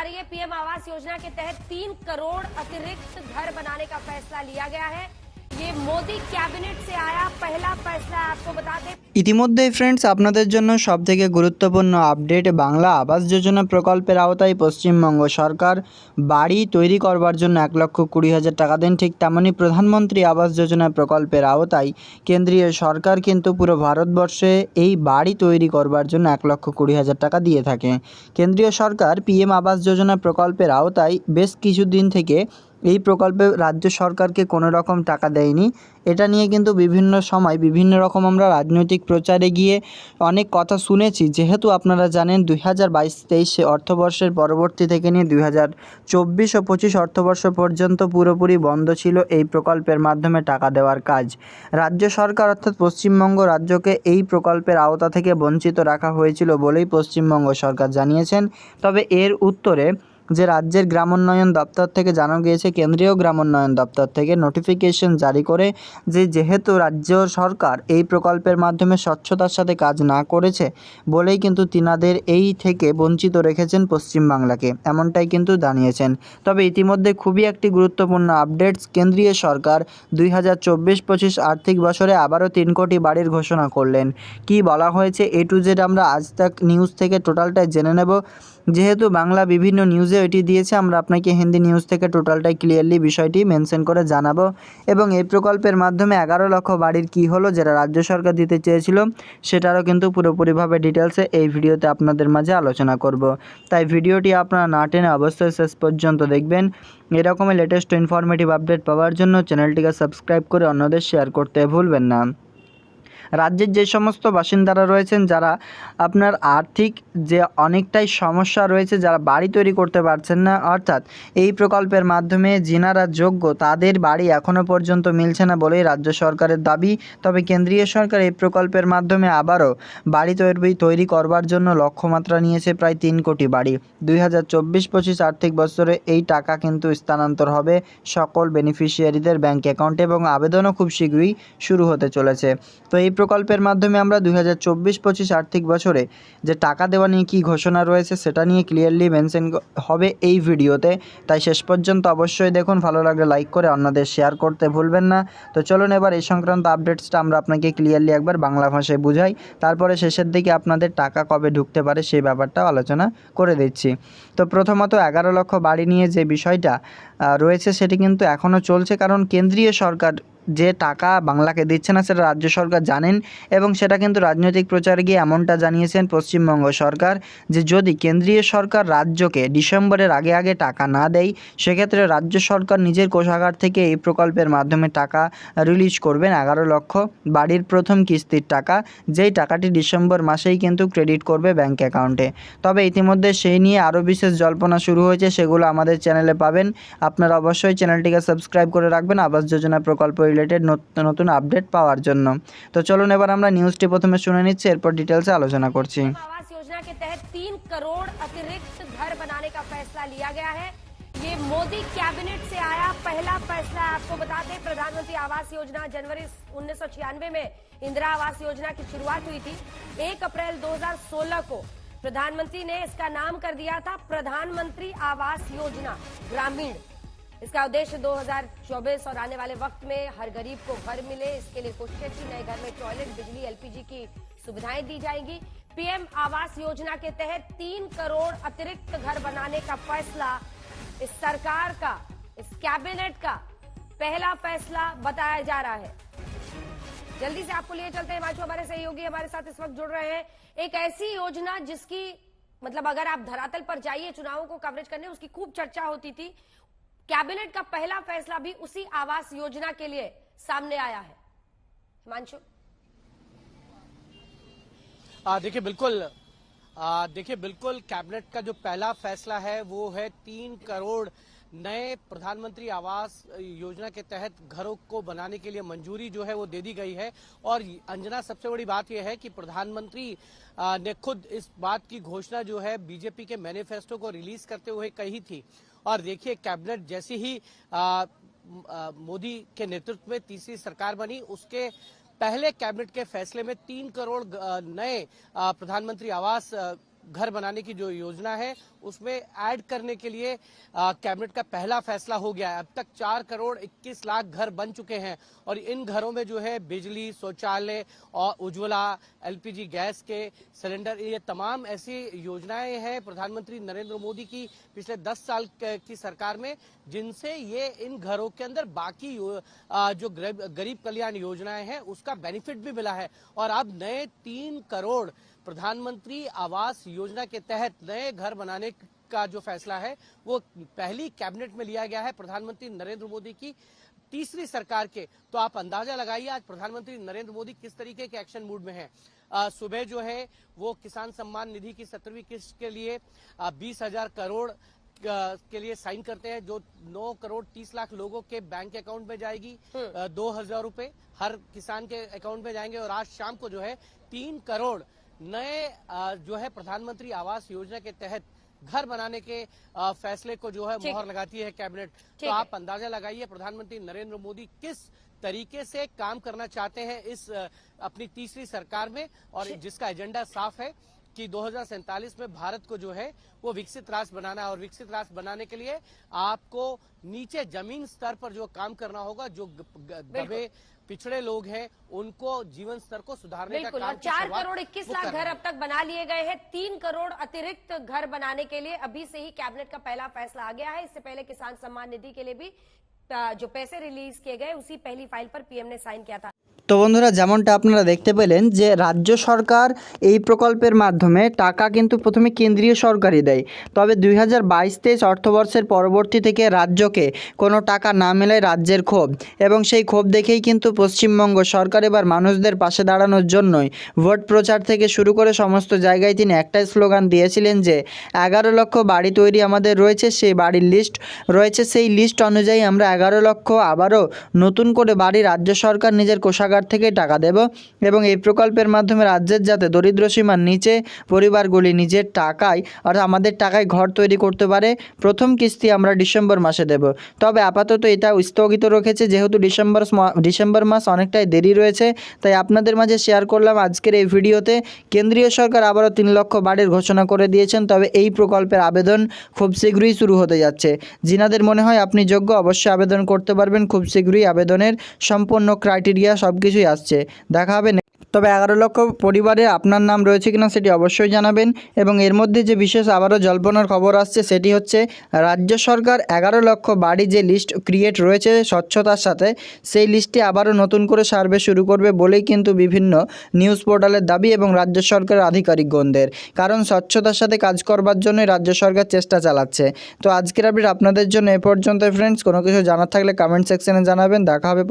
आ रही है पीएम आवास योजना के तहत तीन करोड़ अतिरिक्त घर बनाने का फैसला लिया गया है। ये मोदी कैबिनेट से आया पहला फैसला है आपको बता दें ইতিমধ্যেই ফ্রেন্ডস আপনাদের জন্য সবথেকে গুরুত্বপূর্ণ আপডেট বাংলা আবাস যোজনা প্রকল্পের আওতায় পশ্চিমবঙ্গ সরকার বাড়ি তৈরি করবার জন্য এক লক্ষ কুড়ি হাজার টাকা দেন ঠিক তেমনই প্রধানমন্ত্রী আবাস যোজনা প্রকল্পের আওতায় কেন্দ্রীয় সরকার কিন্তু পুরো ভারতবর্ষে এই বাড়ি তৈরি করবার জন্য এক লক্ষ কুড়ি হাজার টাকা দিয়ে থাকে কেন্দ্রীয় সরকার পিএম আবাস যোজনা প্রকল্পের আওতায় বেশ কিছুদিন থেকে এই প্রকল্পে রাজ্য সরকারকে কোনো রকম টাকা দেয়নি। এটা নিয়ে কিন্তু বিভিন্ন সময় বিভিন্ন রকম আমরা রাজনৈতিক প্রচারে গিয়ে অনেক কথা শুনেছি। যেহেতু আপনারা জানেন দুই হাজার বাইশ তেইশে অর্থবর্ষের পরবর্তী থেকে নিয়ে দুই হাজার চব্বিশ ও পঁচিশ অর্থবর্ষ পর্যন্ত পুরোপুরি বন্ধ ছিল এই প্রকল্পের মাধ্যমে টাকা দেওয়ার কাজ। রাজ্য সরকার অর্থাৎ পশ্চিমবঙ্গ রাজ্যকে এই প্রকল্পের আওতা থেকে বঞ্চিত রাখা হয়েছিল বলেই পশ্চিমবঙ্গ সরকার জানিয়েছেন। তবে এর উত্তরে যে রাজ্যের গ্রামোন্নয়ন দপ্তর থেকে জানানো গিয়েছে, কেন্দ্রীয় গ্রামোন্নয়ন দপ্তর থেকে নোটিফিকেশন জারি করে যে যেহেতু রাজ্য সরকার এই প্রকল্পের মাধ্যমে স্বচ্ছতার সাথে কাজ না করেছে বলেই কিন্তু তিনাদের এই থেকে বঞ্চিত রেখেছেন পশ্চিমবাংলাকে, এমনটাই কিন্তু জানিয়েছেন। তবে ইতিমধ্যে খুবই একটি গুরুত্বপূর্ণ আপডেটস কেন্দ্রীয় সরকার দুই হাজার চব্বিশ পঁচিশ আর্থিক বছরে আবারও তিন কোটি বাড়ির ঘোষণা করলেন। কি বলা হয়েছে, এ টু জেড আমরা আজ তাক নিউজ থেকে টোটালটাই জেনে নেব। যেহেতু বাংলা বিভিন্ন নিউজে এটি দিয়েছে, আমরা আপনাকে হিন্দি নিউজ থেকে টোটালটাই ক্লিয়ারলি বিষয়টি মেনশন করে জানাব। এবং এই প্রকল্পের মাধ্যমে এগারো লক্ষ বাড়ির কি হলো, যেটা রাজ্য সরকার দিতে চেয়েছিল, সেটারও কিন্তু পুরোপুরিভাবে ডিটেলসে এই ভিডিওতে আপনাদের মাঝে আলোচনা করব। তাই ভিডিওটি আপনারা না টেনে অবশ্যই শেষ পর্যন্ত দেখবেন। এরকমই লেটেস্ট ইনফরমেটিভ আপডেট পাওয়ার জন্য চ্যানেলটিকে সাবস্ক্রাইব করে অন্যদের শেয়ার করতে ভুলবেন না। রাজ্যের যে সমস্ত বাসিন্দারা রয়েছেন, যারা আপনার আর্থিক যে অনেকটাই সমস্যা রয়েছে, যারা বাড়ি তৈরি করতে পারছেন না, অর্থাৎ এই প্রকল্পের মাধ্যমে যিনারা যোগ্য, তাদের বাড়ি এখনও পর্যন্ত মিলছে না বলেই রাজ্য সরকারের দাবি। তবে কেন্দ্রীয় সরকার এই প্রকল্পের মাধ্যমে আবারও বাড়ি তৈরি তৈরি করবার জন্য লক্ষ্যমাত্রা নিয়েছে প্রায় তিন কোটি বাড়ি। দুই হাজার চব্বিশ পঁচিশ আর্থিক বছরে এই টাকা কিন্তু স্থানান্তর হবে। সকল বেনিফিশিয়ারিদের ব্যাংক অ্যাকাউন্টে এবং আবেদনও খুব শীঘ্রই শুরু হতে চলেছে। তো এই প্রকল্পের মাধ্যমে আমরা দুই হাজার চব্বিশ পঁচিশ আর্থিক বছরে যে টাকা দেওয়া নিয়ে কী ঘোষণা রয়েছে সেটা নিয়ে ক্লিয়ারলি মেনশন হবে এই ভিডিওতে। তাই শেষ পর্যন্ত অবশ্যই দেখুন, ভালো লাগলে লাইক করে অন্যদের শেয়ার করতে ভুলবেন না। তো চলুন এবার এই সংক্রান্ত আপডেটসটা আমরা আপনাকে ক্লিয়ারলি একবার বাংলা ভাষায় বুঝাই। তারপরে শেষের দিকে আপনাদের টাকা কবে ঢুকতে পারে সেই ব্যাপারটাও আলোচনা করে দিচ্ছি। তো প্রথমত এগারো লক্ষ বাড়ি নিয়ে যে বিষয়টা রয়েছে সেটি কিন্তু এখনও চলছে। কারণ কেন্দ্রীয় সরকার যে টাকা বাংলাকে দিচ্ছে না, সেটা রাজ্য সরকার জানেন এবং সেটা কিন্তু রাজনৈতিক প্রচারে গিয়ে এমনটা জানিয়েছেন পশ্চিমবঙ্গ সরকার যে যদি কেন্দ্রীয় সরকার রাজ্যকে ডিসেম্বরের আগে আগে টাকা না দেয়, সেক্ষেত্রে রাজ্য সরকার নিজের কোষাগার থেকে এই প্রকল্পের মাধ্যমে টাকা রিলিজ করবেন এগারো লক্ষ। বাড়ির প্রথম কিস্তির টাকা, যেই টাকাটি ডিসেম্বর মাসেই কিন্তু ক্রেডিট করবে ব্যাংক অ্যাকাউন্টে তবে ইতিমধ্যে সেই নিয়ে আরও বিশেষ জল্পনা শুরু হয়েছে, সেগুলো আমাদের চ্যানেলে পাবেন। আপনারা অবশ্যই চ্যানেলটিকে সাবস্ক্রাইব করে রাখবেন। আবাস যোজনা প্রকল্প রিলেটেড নতুন নতুন আপডেট পাওয়ার জন্য তো চলুন এবার আমরা নিউজটি প্রথমে শুনে নিচ্ছি এরপর ডিটেলসে আলোচনা করছি पीएम आवास योजना के तहत तीन करोड़ अतिरिक्त घर बनाने का फैसला लिया गया है ये मोदी कैबिनेट से आया पहला फैसला है आपको बता दें प्रधानमंत्री आवास योजना जनवरी उन्नीस में इंदिरा आवास योजना की शुरुआत हुई थी 1 अप्रैल 2016 को प्रधानमंत्री ने इसका नाम कर दिया था प्रधानमंत्री आवास योजना ग्रामीण इसका उद्देश्य 2024 और आने वाले वक्त में हर गरीब को घर मिले। इसके लिए कोशिश थी नए घर में टॉयलेट, बिजली, एलपीजी की सुविधाएँ दी जाएँगी। पीएम आवास योजना के तहत तीन करोड़ अतिरिक्त घर बनाने का फैसला। इस सरकार का, इस कैबिनेट का पहला फैसला बताया जा रहा है। जल्दी से आपको लिए चलते हैं बाजू हमारे सहयोगी हमारे साथ इस वक्त जुड़ रहे हैं। एक ऐसी योजना जिसकी मतलब अगर आप धरातल पर जाइए, चुनावों को कवरेज करने, उसकी खूब चर्चा होती थी। कैबिनेट का पहला फैसला भी उसी आवास योजना के लिए सामने आया है। हिमांशु? देखिए, बिल्कुल देखिए, बिल्कुल कैबिनेट का जो पहला फैसला है, वो है तीन करोड़ नए प्रधानमंत्री आवास योजना के तहत घरों को बनाने के लिए मंजूरी जो है वो दे दी गई है। और अंजना, सबसे बड़ी बात यह है कि प्रधानमंत्री ने खुद इस बात की घोषणा जो है बीजेपी के मैनिफेस्टो को रिलीज़ करते हुए कही थी। और देखिए, कैबिनेट जैसी ही मोदी के नेतृत्व में तीसरी सरकार बनी, उसके पहले कैबिनेट के फैसले में तीन करोड़ नए प्रधानमंत्री आवास घर बनाने की जो योजना है, उसमें ऐड करने के लिए कैबिनेट का पहला फैसला हो गया है। अब तक चार करोड़ इक्कीस लाख घर बन चुके हैं और इन घरों में जो है बिजली, शौचालय और उज्ज्वला, एलपीजी, गैस के सिलेंडर, ये तमाम ऐसी योजनाएँ हैं प्रधानमंत्री नरेंद्र मोदी की पिछले 10 साल की सरकार में, जिनसे ये इन घरों के अंदर बाकी जो गरीब कल्याण योजनाएँ हैं, उसका बेनिफिट भी मिला है। और अब नए तीन करोड़ प्रधानमंत्री आवास योजना के तहत नए घर बनाने का जो फैसला है वो पहली कैबिनेट में लिया गया है प्रधानमंत्री नरेंद्र मोदी की। तीसरी सरकार के तो आप अंदाज़ा लगाइए आज प्रधानमंत्री नरेंद्र मोदी किस तरीके के एक्शन मूड में हैं। सुबह जो है वो किसान सम्मान निधि की सत्रहवीं किस्त के लिए बीस हज़ार करोड़ के लिए साइन करते हैं जो नौ करोड़ तीस लाख लोगों के बैंक अकाउंट में जाएगी। दो हज़ार रूपए हर किसान के अकाउंट में जाएँगे और आज शाम को जो है तीन करोड़ नए जो है प्रधानमंत्री आवास योजना के तहत घर बनाने के फैसले को जो है मोहर लगाती है कैबिनेट। तो आप अंदाज़ा लगाइए प्रधानमंत्री नरेंद्र मोदी किस तरीके से काम करना चाहते हैं इस अपनी तीसरी सरकार में और जिसका एजेंडा साफ़ है। कि दो में भारत को जो है वो विकसित राष्ट्र बनाना है और विकसित राष्ट्र बनाने के लिए आपको नीचे ज़मीन स्तर पर जो काम करना होगा जो दबे पिछड़े लोग हैं उनको जीवन स्तर को सुधारने का काम चार करोड़ इक्कीस लाख घर अब तक बना लिए गए हैं। तीन करोड़ अतिरिक्त घर बनाने के लिए अभी से ही कैबिनेट का पहला फैसला आ गया है। इससे पहले किसान सम्मान निधि के लिए भी जो पैसे रिलीज़ किए गए उसी पहली फ़ाइल पर पीएम ने साइन किया था। তো বন্ধুরা, যেমনটা আপনারা দেখতে পেলেন যে রাজ্য সরকার এই প্রকল্পের মাধ্যমে টাকা কিন্তু প্রথমে কেন্দ্রীয় সরকারই দেয়। তবে দুই হাজার বাইশ তেইশ অর্থবর্ষের পরবর্তী থেকে রাজ্যকে কোনো টাকা না মেলায় রাজ্যের ক্ষোভ এবং সেই ক্ষোভ দেখেই কিন্তু পশ্চিমবঙ্গ সরকার এবার মানুষদের পাশে দাঁড়ানোর জন্যই ভোট প্রচার থেকে শুরু করে সমস্ত জায়গায় তিনি একটাই স্লোগান দিয়েছিলেন যে, এগারো লক্ষ বাড়ি তৈরি আমাদের রয়েছে, সেই বাড়ির লিস্ট রয়েছে, সেই লিস্ট অনুযায়ী আমরা এগারো লক্ষ আবারও নতুন করে বাড়ি রাজ্য সরকার নিজের কোষাগার থেকে টাকা দেব এবং এই প্রকল্পের মাধ্যমে রাজ্যের যাতে দরিদ্র সীমার নিচে পরিবারগুলি নিজের টাকায়, অর্থাৎ আমাদের টাকায় ঘর তৈরি করতে পারে, প্রথম কিস্তি আমরা ডিসেম্বর মাসে দেব। তবে আপাতত এটা স্থগিত রেখেছে, যেহেতু ডিসেম্বর ডিসেম্বর মাস অনেকটাই দেরি রয়েছে, তাই আপনাদের মাঝে শেয়ার করলাম আজকের এই ভিডিওতে। কেন্দ্রীয় সরকার আবারও তিন লক্ষ বাড়ির ঘোষণা করে দিয়েছেন, তবে এই প্রকল্পের আবেদন খুব শীঘ্রই শুরু হতে যাচ্ছে। যিনাদের মনে হয় আপনি যোগ্য, অবশ্যই আবেদন করতে পারবেন, খুব শীঘ্রই আবেদনের সম্পূর্ণ ক্রাইটেরিয়া সব কিছুই আসছে দেখা হবে তবে এগারো লক্ষ পরিবারে আপনার নাম রয়েছে কিনা সেটি অবশ্যই জানাবেন এবং এর মধ্যে যে বিশেষ আবারও জল্পনার খবর আসছে সেটি হচ্ছে, রাজ্য সরকার এগারো লক্ষ বাড়ি যে লিস্ট ক্রিয়েট রয়েছে স্বচ্ছতার সাথে, সেই লিস্টে আবারও নতুন করে সার্ভে শুরু করবে বলেই কিন্তু বিভিন্ন নিউজ পোর্টালের দাবি এবং রাজ্য সরকারের আধিকারিকগণদের কারণ স্বচ্ছতার সাথে কাজ করবার জন্যই রাজ্য সরকার চেষ্টা চালাচ্ছে তো আজকের আপডেট আপনাদের জন্য এ পর্যন্ত ফ্রেন্ডস কোনো কিছু জানার থাকলে কমেন্ট সেকশনে জানাবেন, দেখা হবে।